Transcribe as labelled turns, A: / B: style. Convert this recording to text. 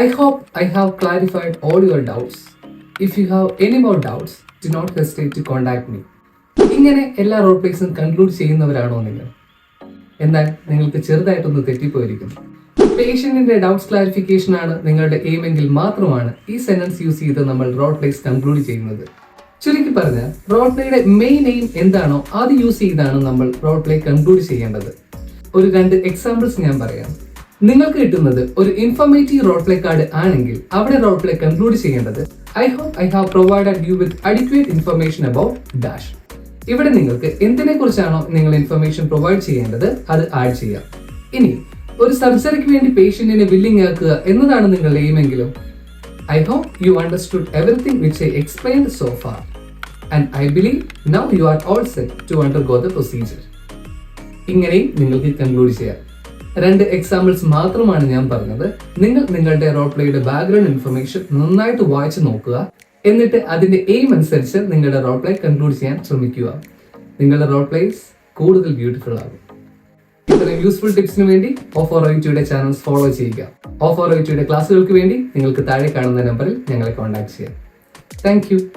A: I hope I have clarified all your doubts. If you have any more doubts, do not hesitate to contact me. ഇങ്ങനെ എല്ലാ role പ്ലേസും conclude ചെയ്യുന്നവരാണോ നിങ്ങൾ? എന്നാൽ നിങ്ങൾക്ക് ചെറുതായിട്ടൊന്ന് തെറ്റിപ്പോയിരിക്കുന്നു പേഷ്യന്റിന്റെ doubts clarification ആണ് നിങ്ങളുടെ എയിം എങ്കിൽ മാത്രമാണ് ഈ സെന്റൻസ് യൂസ് ചെയ്ത് നമ്മൾ റോൾ പ്ലേസ് കൺക്ലൂഡ് ചെയ്യുന്നത്. ചുരുക്കി പറഞ്ഞാൽ റോൾ പ്ലേയുടെ മെയിൻ എയിം എന്താണോ അത് യൂസ് ചെയ്താണ് നമ്മൾ റോൾ പ്ലേ കൺക്ലൂഡ് ചെയ്യേണ്ടത്. ഒരു രണ്ട് എക്സാമ്പിൾസ് ഞാൻ പറയാം. നിങ്ങൾക്ക് കിട്ടുന്നത് ഒരു ഇൻഫോർമേറ്റീവ് റോൾ പ്ലേ കാർഡ് ആണെങ്കിൽ അവിടെ റോൾ പ്ലേ കൺക്ലൂഡ് ചെയ്യേണ്ടത് I hope I have provided you with adequate information about dash ഇവിടെ നിങ്ങൾക്ക് എന്തിനെ കുറിച്ചാണോ നിങ്ങൾ ഇൻഫർമേഷൻ പ്രൊവൈഡ് ചെയ്യേണ്ടത് അത് ആഡ് ചെയ്യാം. ഇനി ഒരു സർജറിക്ക് വേണ്ടി പേഷ്യന്റിനെ ബില്ലിംഗ് ആക്കുക എന്നതാണ് നിങ്ങളുടെ എയിമെങ്കിലും I hope you understood everything which I explain so far and I believe now you are all set to undergo the procedure ഇങ്ങനെയും നിങ്ങൾക്ക് കൺക്ലൂഡ് ചെയ്യാം. രണ്ട് എക്സാമ്പിൾസ് മാത്രമാണ് ഞാൻ പറഞ്ഞത്. നിങ്ങൾ നിങ്ങളുടെ റോൾ പ്ലേയുടെ ബാക്ക്ഗ്രൗണ്ട് ഇൻഫർമേഷൻ നന്നായിട്ട് വായിച്ചു നോക്കുക. എന്നിട്ട് അതിന്റെ എയിം അനുസരിച്ച് നിങ്ങളുടെ റോൾ പ്ലേ കൺക്ലൂഡ് ചെയ്യാൻ ശ്രമിക്കുക. നിങ്ങളുടെ റോൾ പ്ലേസ് കൂടുതൽ ബ്യൂട്ടിഫുൾ ആകും. ഇത്തരം യൂസ്ഫുൾ ടിപ്സിന് വേണ്ടി ഓഫ് ഓർ ഐറ്റിയുടെ ചാനൽസ് ഫോളോ ചെയ്യുക. ഓഫ് ഓർ ഐറ്റിയുടെ ക്ലാസ്സുകൾക്ക് വേണ്ടി നിങ്ങൾക്ക് താഴെ കാണുന്ന നമ്പറിൽ ഞങ്ങളെ കോൺടാക്ട് ചെയ്യാം താങ്ക്